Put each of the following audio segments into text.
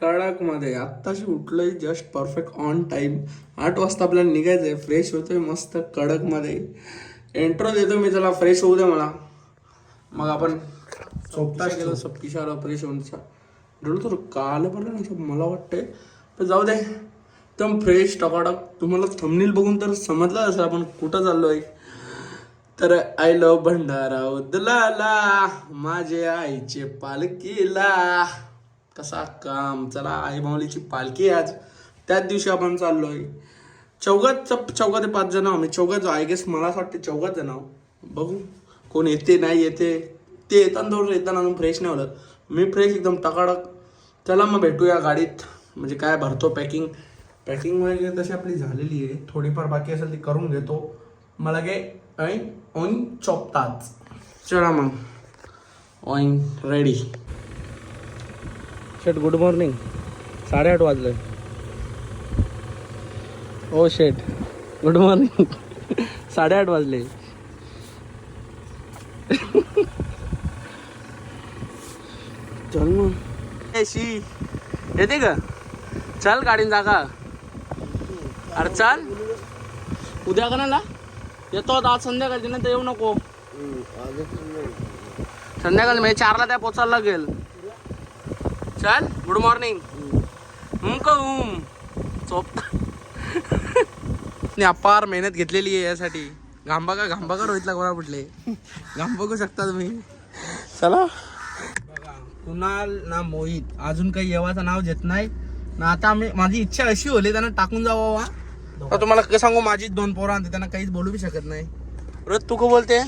कडकमध्ये. आत्ताशी उठलोय just perfect on time आठ वाजता आपल्याला निघायचंय फ्रेश होतोय मस्त कडकमध्ये. एंट्रो देतो मी त्याला फ्रेश होऊ दे मला. मग आपण सोपताच गेलो फ्रेश होऊनचा तर काल पडलं ना मला वाटतंय. पण जाऊ दे. एकदम फ्रेश टकाटक. तुम्हाला थंबनील बघून तर समजलं असेल आपण कुठं चाललोय. तर आय लव भंडारा उदलाला माझे आईचे पालखीला. कसा काम चला आई माऊलीची पालखी आहे आज. त्याच दिवशी आपण चाललोय. चौघात चप चौघा ते पाच जण आम्ही चौघात आय गेस मला असं वाटते चौघात जण बघू. कोण येते नाही येते. ते येताना थोडं येताना अजून फ्रेश नाही होलं मी फ्रेश एकदम टकाडक चला मग भेटूया गाडीत. म्हणजे काय भरतो पॅकिंग पॅकिंग वगैरे तशी आपली झालेली आहे. थोडीफार बाकी असेल ती करून घेतो. मला गे ऐन ओइन चोपताच. चला मग. ऑइन रेडी शेट गुड मॉर्निंग साडेआठ वाजले. ओ शेट गुड मॉर्निंग साडेआठ वाजले. चल मग. शी. येते का? चल गाडीन जागा. अरे चल. उद्या का ना? येतो आज संध्याकाळची नाही तर येऊ नको. संध्याकाळी म्हणजे चारला त्या पोचायला लागेल. चल गुड मॉर्निंग हूं का हूं चोप अपार मेहनत घेतलेली आहे यासाठी. घांबा का घांबा का रोहितला कोणा घाम बघू शकता तुम्ही. चला. बघा कुणाल ना मोहित. अजून काही येवाचं नाव घेत नाही. ना आता आम्ही माझी इच्छा अशी होली त्यांना टाकून जावा तर तुम्हाला कसं सांगू माझी दोन पोरं आणते त्यांना काहीच बोलू बी शकत नाही. रोहित तू का बोलते?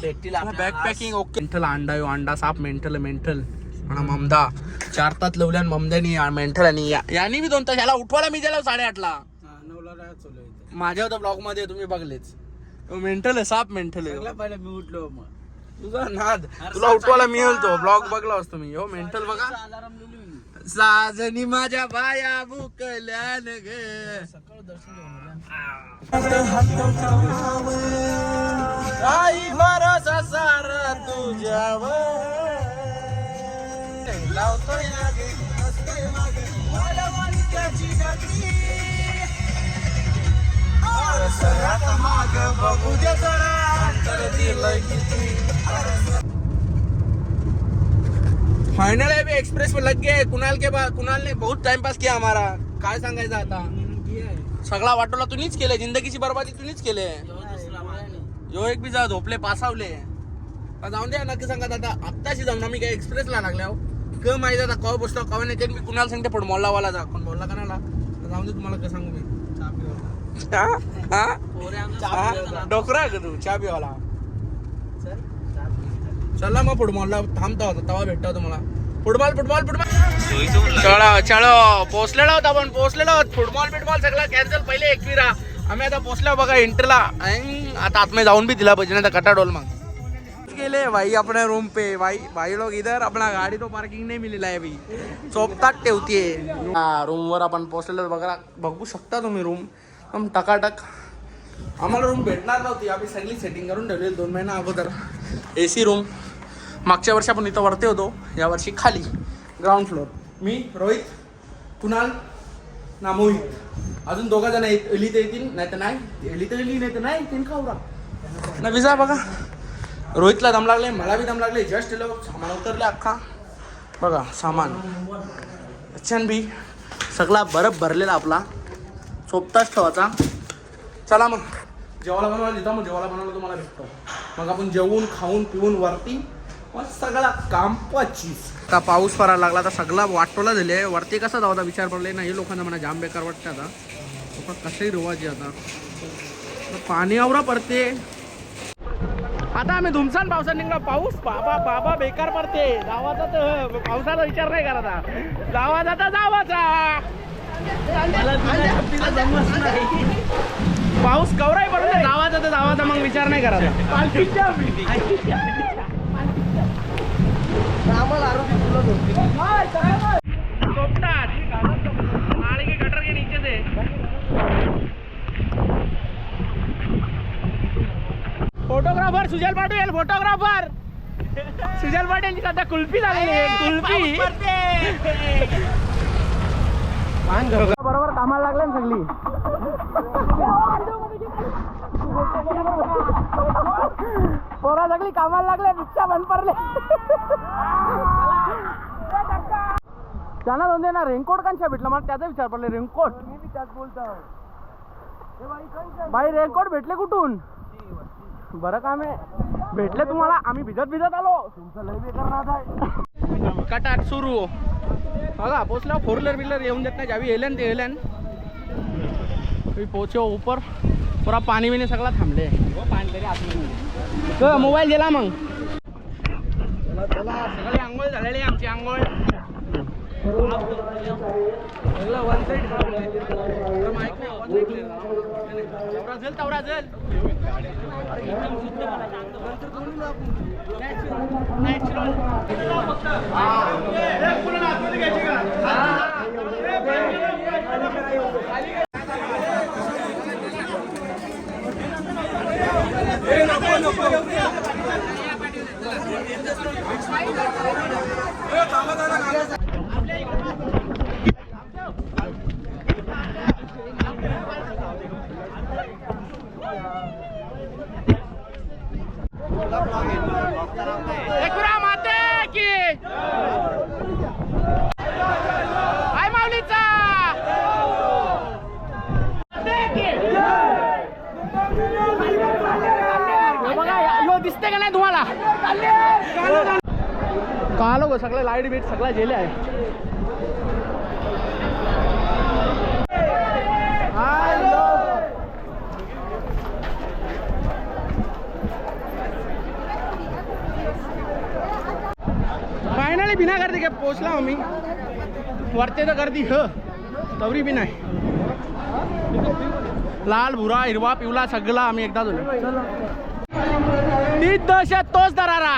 भेटतील बॅग पॅकिंग ओके मेंटल अंडा यो अंडा साप मेंटल मेंटल आणि ममदा. चार तास लवल्यान ममद्यानी मेंटल आणि या- यांनी बी दोन तास याला उठवायला मी गेलो साडेआठला. माझ्या होत्या ब्लॉगमध्ये तुम्ही बघलेच. मेंटल आहे साप मेंटल आहे मी उठलो मग. तुझा नाद. तुला उठवायला मी तो ब्लॉग बघला असतो मी. हो मेंटल बघा. मी. साजनी माझ्या बाया बुकल्यान ग. आई भरोसा सार तुझ्यावर. लावतोय लागे, असतोय मागे. सरसरात माग बघू दे जरा, अंतर दिलंय किती. फाइनल है भी एक्सप्रेस में लग गए कुणाल के बाद कुणाल ने बहुत टाइम पास किया हमारा. काय सांगायचं आता? सगळा वाटोला तुम्हीच केले जिंदगीची बर्बादी तुम्हीच केले यो एक बी जा झोपले पासावले. जाऊन द्या नक्की सांगा आता आत्ताशी जाऊन आम्ही काय एक्सप्रेसला लागल्या हो क माहिती आता कवा बसतो कवा नाही ते मी कुणाला सांगते पण मोल्लावाला जा कोण बोलला का तर जाऊन दे तुम्हाला कसं सांगू मी. हा? हा? हा? डोकरा का तू? चहा पिवाला चला मग फुटबॉलला थांबता होता तेव्हा भेटता होता मला फुटबॉल फुटबॉल फुटबॉल. चलो चलो पोहोचलेलो आहोत आपण पोहोचलेलो आहोत फुटबॉल बिटबॉल सगळं कॅन्सल पहिले एकविरा. आम्ही आता पोहोचलो बघा इंटरला. आता आतमध्ये जाऊन भी दिला पाहिजे नाही तर कटाडोल मग. केले भाई अपने रूम पे। भाई भाई लोग इधर अपना गाड़ी तो पार्किंग नाही मिलेला आहे भाई चोपतात ठेवतीये रूम वर आपण पोहोचलेलं बघा बघू शकता तुम्ही रूम एकदम टकाटक। आम्हाला रूम भेटणार नव्हती आम्ही सगळी सेटिंग करून ठेवली दोन महिना अगोदर। ए सी रूम मागच्या वर्षी आपण इथं वरती होतो या वर्षी खाली. ग्राउंड फ्लोअर मी रोहित कुणाल ना मोहित अजून दोघा जण येत एली तर येतील नाही तर नाही. एली तर एली नाही तर नाही येतील खाऊरा ना विजा बघा. रोहितला दम लागले मला बी दम लागले जस्ट एलो सामान उतरले अख्खा. बघा सामान. छान बी सगळा बरफ भरलेला आपला. सोपताच ठेवायचा. चला मग. जेवायला बनवायला देतो मग जेवायला बनवायला तुम्हाला भेटतो. मग आपण जेवून खाऊन पिऊन वरती मग सगळा काम का आता पाऊस पडायला लागला तर सगळा वाटोला दिले वरती कसा जाऊ आता विचार पडले ना हे लोकांना म्हणा जाम बेकार वाटतं आता. लोक कशाही रोवायचे आता आता. पाणी आवरा पडते. आता आम्ही धुमसान पावसात निघलो. पाऊस बाबा बाबा बेकार पडते. जावाचा तर पावसाचा विचार नाही करायचा जावाचा तर जावाचा पाऊस कवराही पडत नाही. जावाचा तर जावाचा मग विचार नाही करायचा सोपतात आणि की गटर के नीचे से फोटोग्राफर सुजल पाटील फोटोग्राफर सुजल पाटील सध्या कुल्फी झालेली आहे कुल्फी. कामाला लागले ना सगळी. पोरा सगळी कामाला लागले रिक्षा बंद पडले. त्यांना दोन ना रेनकोट कांच्या भेटला मला त्याचा विचार पडले रेनकोट. बाई रेनकोट भेटले कुठून? बरं काम आहे भेटले तुम्हाला? आम्ही भिजत भिजत आलो. तुमचं लय बेकार आहे. कटाट सुरू. बघा पोचला फोर व्हीलर व्हीलर येऊन देत नाही. ज्यावी येल्यान ते येल्यान अभी पहुंचे हो ऊपर पाणी बिनी सगळा थांबले मोबाईल दिला मग. सगळी आंघोळ झालेली आहे आमची आंघोळ. सगळं वन साईड माहीत नाही one side clear झाला. तवरा जल तवरा जल एकरा माते की आय माऊलीचा हे बघा यो दिसते का नाही तुम्हाला कालो गो सगळं लाइट बीट सगळं गेले आहे. फायनली बिना गर्दी काय पोचला आम्ही वरते तर गर्दी ह तवरी बी नाही. लाल भुरा हिरवा पिवला सगळा आम्ही एकदा तीच दहशत तोच दरारा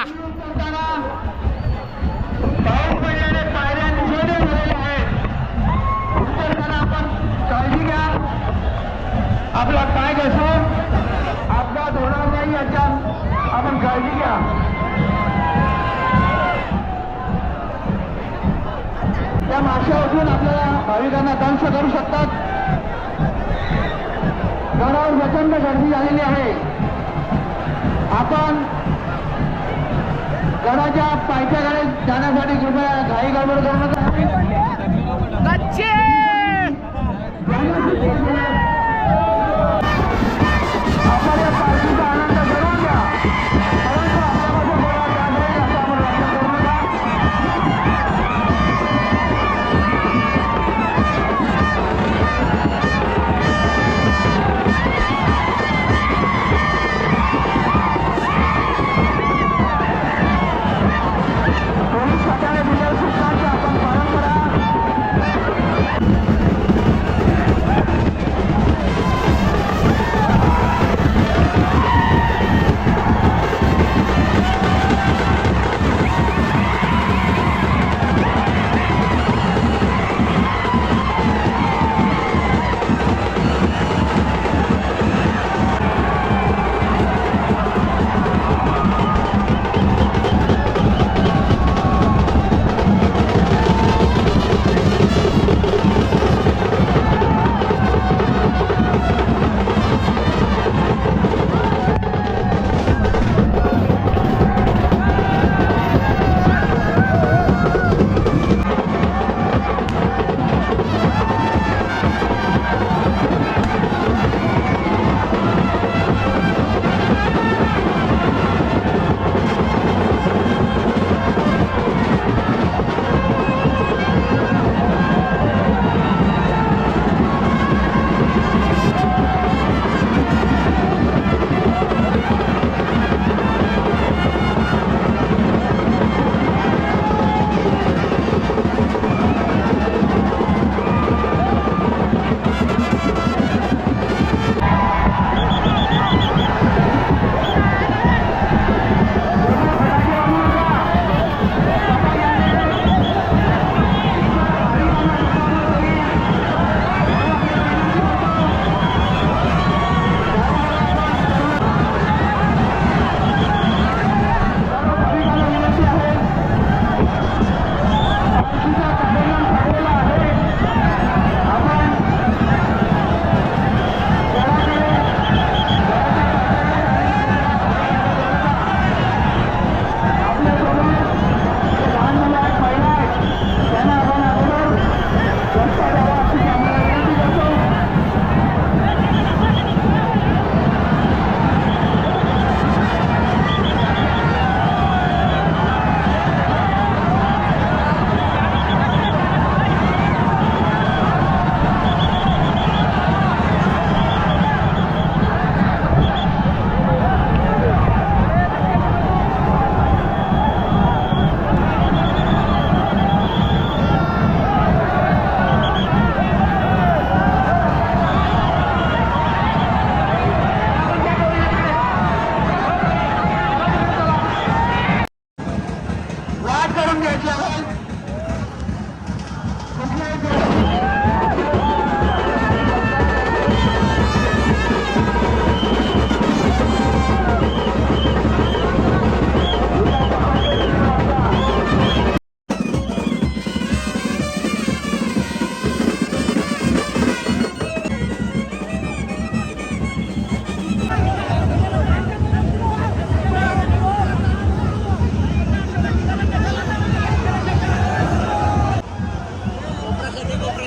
काळजी घ्या आपला काय कसो? अपघात होणार नाही याच्यात आपण काळजी घ्या. त्या माश्या उठून आपल्याला भाविकांना दंश करू शकतात. गडावर प्रचंड गर्दी झालेली आहे. आपण गडाच्या पायथ्याकडे जाण्यासाठी कृपया घाई गडबड करू नका.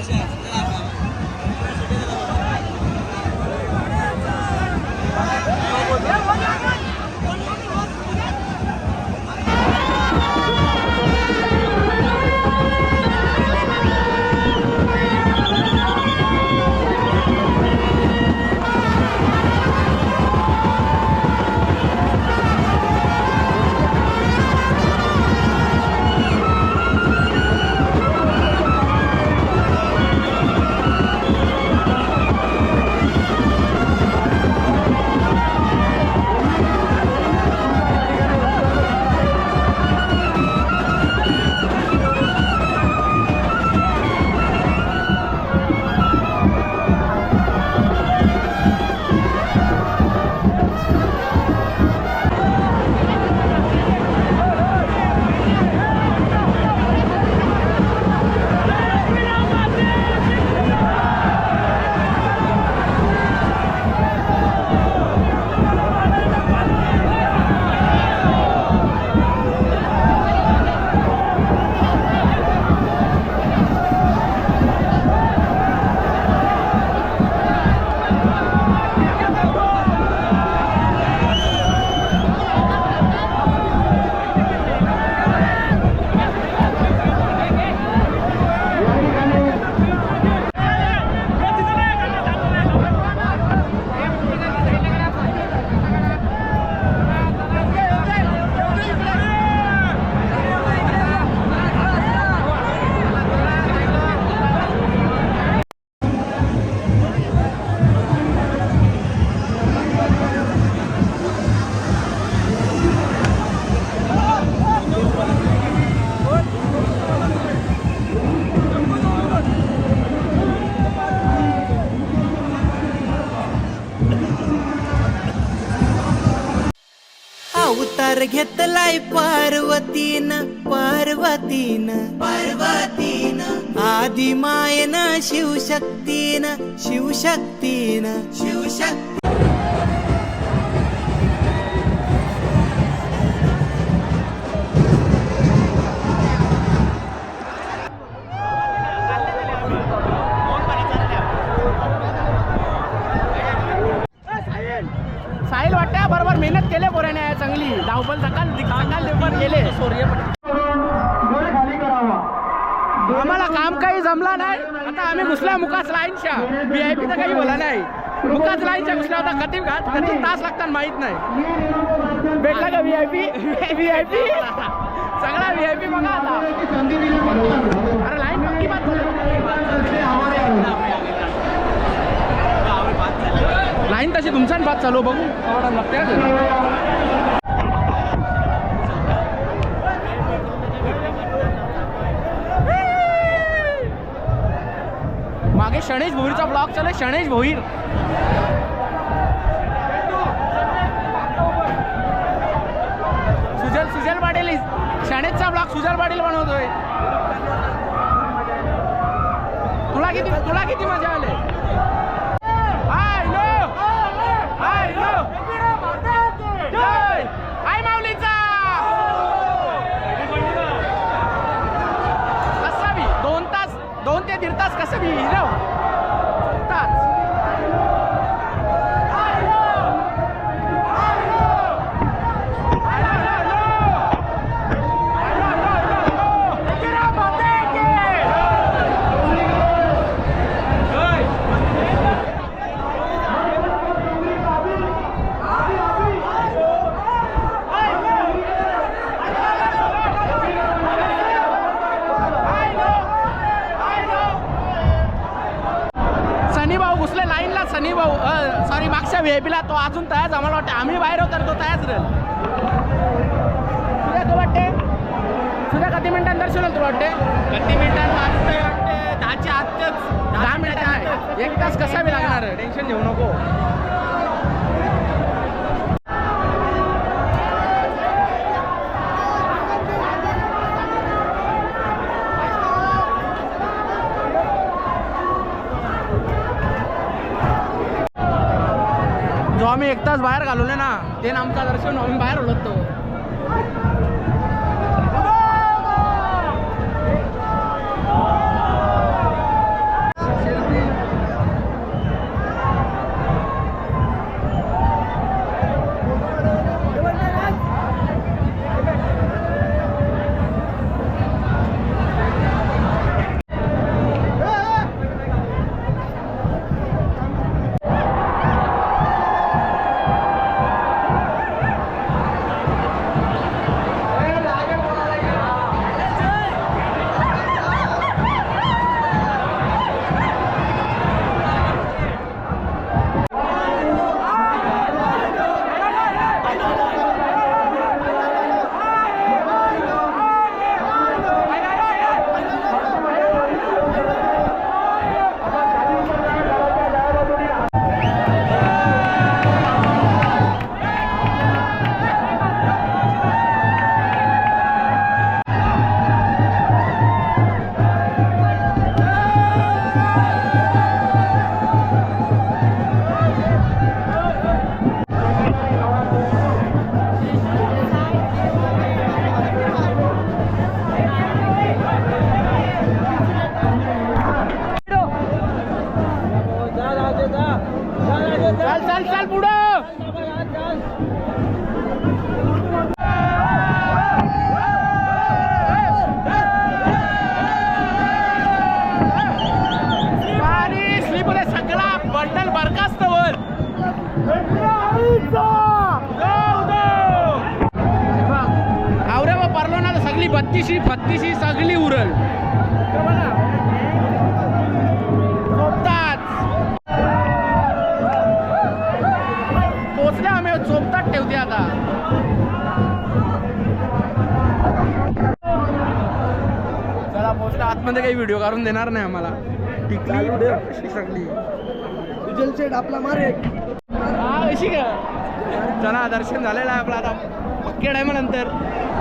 Yeah. अवतार घेतलाय पार्वतीन पार्वतीन. पार्वतीन आदी मायन शिवशक्तीन शिवशक्तीन. शिवशक्ती आम्हाला काम काही जमला नाही. आता आम्ही घुसला मुकास लाईनच्या व्ही आय पी तर काही बोला नाही. मुकास लाईनच्या घुसल्या होता कधी घात कधी तास लागतात माहीत नाही. भेटला का V I P V I P सगळा व्ही आय पी बघा आता. अरे लाईन पक्की बात लाईन तशी तुमचा बात चालू बघू. आवडा लागते आणि शणेश भोईरचा ब्लॉग चालू आहे. शणेश भोईर. सुजल सुजल पाटील शणेशचा ब्लॉग सुजल पाटील बनवतोय. तुला किती तुला किती मजा आले? हाय दोन तास दोन ते दीड तास कसं मी हिरव तो अजून तयार आम्हाला वाटतं आम्ही बाहेर होतो तो तयारच राहील तुझ्या तो वाटते तुझ्या किती मिनिटांत दर्शन होईल तुला वाटते किती मिनिटांत वाटते दहाच्या आतच. दहा मिनिटं आहे. एक तास कसा बी लागणार? टेन्शन घेऊ नको. आम्ही एक तास बाहेर घालवले ना ते आमचा दर्शन आम्ही बाहेर ओळखतो आतमध्ये काही व्हिडिओ काढून देणार नाही आम्हाला. टिकली. सगळी आपला मारे हा अशी का? चला दर्शन झालेलं आहे आपलं आता. इतक्या टायमानंतर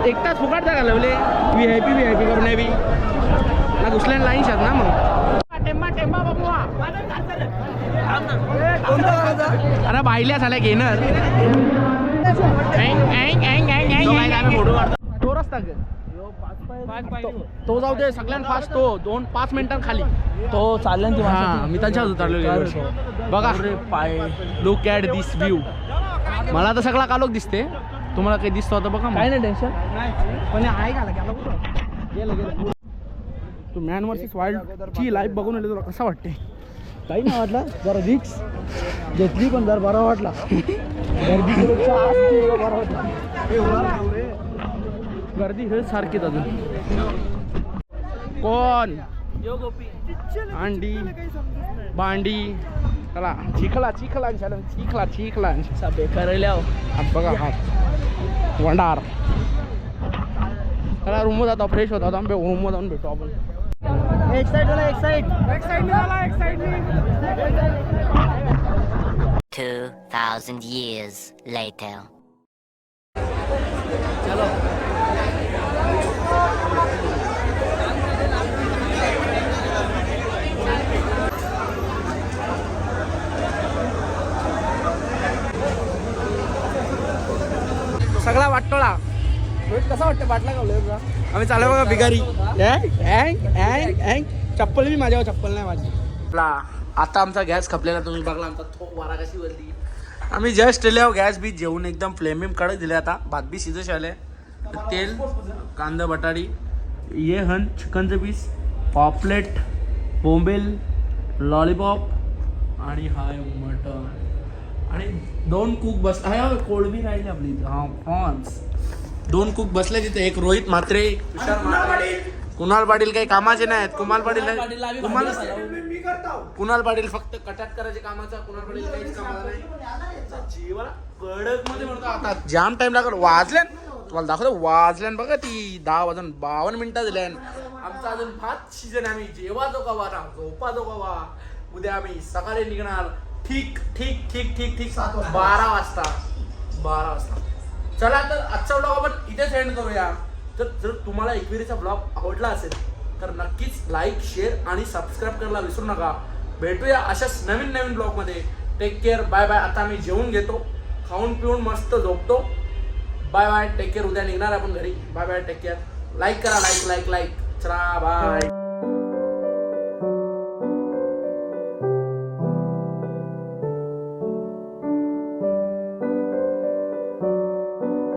एक तास फुकाट जागा लावले. V I P V I P करणे बी. ना दुसऱ्या लाईन शात ना मग. अरे बायल्या झाल्या घेणार. तो रस्ता ग तो- तो जाऊ दे सगळ्यात फास्ट तो. दोन पाच मिनिटां खाली. तो चालला ना हा मी त्यांच्याच उतरलो बघा. पाय. लुक ॲट दिस व्ह्यू मला तर सगळा कालोख दिसते. तुम्हाला काही दिसतो आता बघा काय नाही टेन्शन पण आहे का तू मॅन वर्सेस वाईल्ड ची लाईफ बघून आले तुला कसा वाटते काही नाही वाटला. जरा रिक्स घेतली पण जरा बरा वाटला. ते बरा वाटला. गर्दी हे सारखीच अजून. कोण? अंडी भांडी. चला चिखला चिखला चला चिखला चिखला. करायला हा. बघा हा. वंडार. चला रूम जातो फ्रेश होता. आंबे रूम जाऊन भेटू आपण. एक साइड वाला एक साइड 2,000 years later. सगळा वाटतोळा कसा वाटतं बाटला का आम्ही चालू बघा बिगारी चप्पल बी माझ्यावर चप्पल नाही माझी. आता आमचा गॅस खपलेला तुम्ही बघला आमचा थोक वारा कशी वरली आम्ही जस्ट दिल्यावर गॅस बी जेवून एकदम फ्लेम बिम कडक दिले आता. भात बी शिजत आले. तेल कांदा बटाटी ये हन चिकनचं पीस पॉपलेट बोंबेल लॉलीपॉप आणि हाय मटन. आणि दोन कुक बस कोळबी राहिली आपली. हा दोन कुक बसले तिथे. एक रोहित म्हात्रे. कुणाल पाटील? काही कामाचे नाहीत. कुणाल पाटील नाही. कुणाल कुणाल पाटील फक्त कटात करायचे कामाचा कुणाल पाटील काहीच कामाचा नाही. जीवा कडकमध्ये म्हणतो आता जाम टाइम लागल. वाजल्यान? तुम्हाला दाखवतो. वाजल्यान बघा ती. दहा वाजून बावन्न मिनिटं दिल्यान आमचा अजून भात सीजन आम्ही जेवा जो का वारा झोपा जो का वा उद्या आम्ही सकाळी निघणार. ठीक ठीक ठीक ठीक ठीक. बारा वाजता. बारा वाजता. चला तर आजचा ब्लॉग आपण इथेच एंड करूया. तर जर तुम्हाला एकविरीचा ब्लॉग आवडला असेल तर नक्कीच लाईक शेअर आणि सबस्क्राईब करायला विसरू नका. भेटूया अशाच नवीन नवीन ब्लॉगमध्ये टेक केअर बाय बाय आता मी जेवून घेतो. खाऊन पिऊन मस्त झोपतो. बाय बाय टेक केअर उद्या निघणार आपण घरी. Bye bye take care like करा लाईक लाईक लाईक चला बाय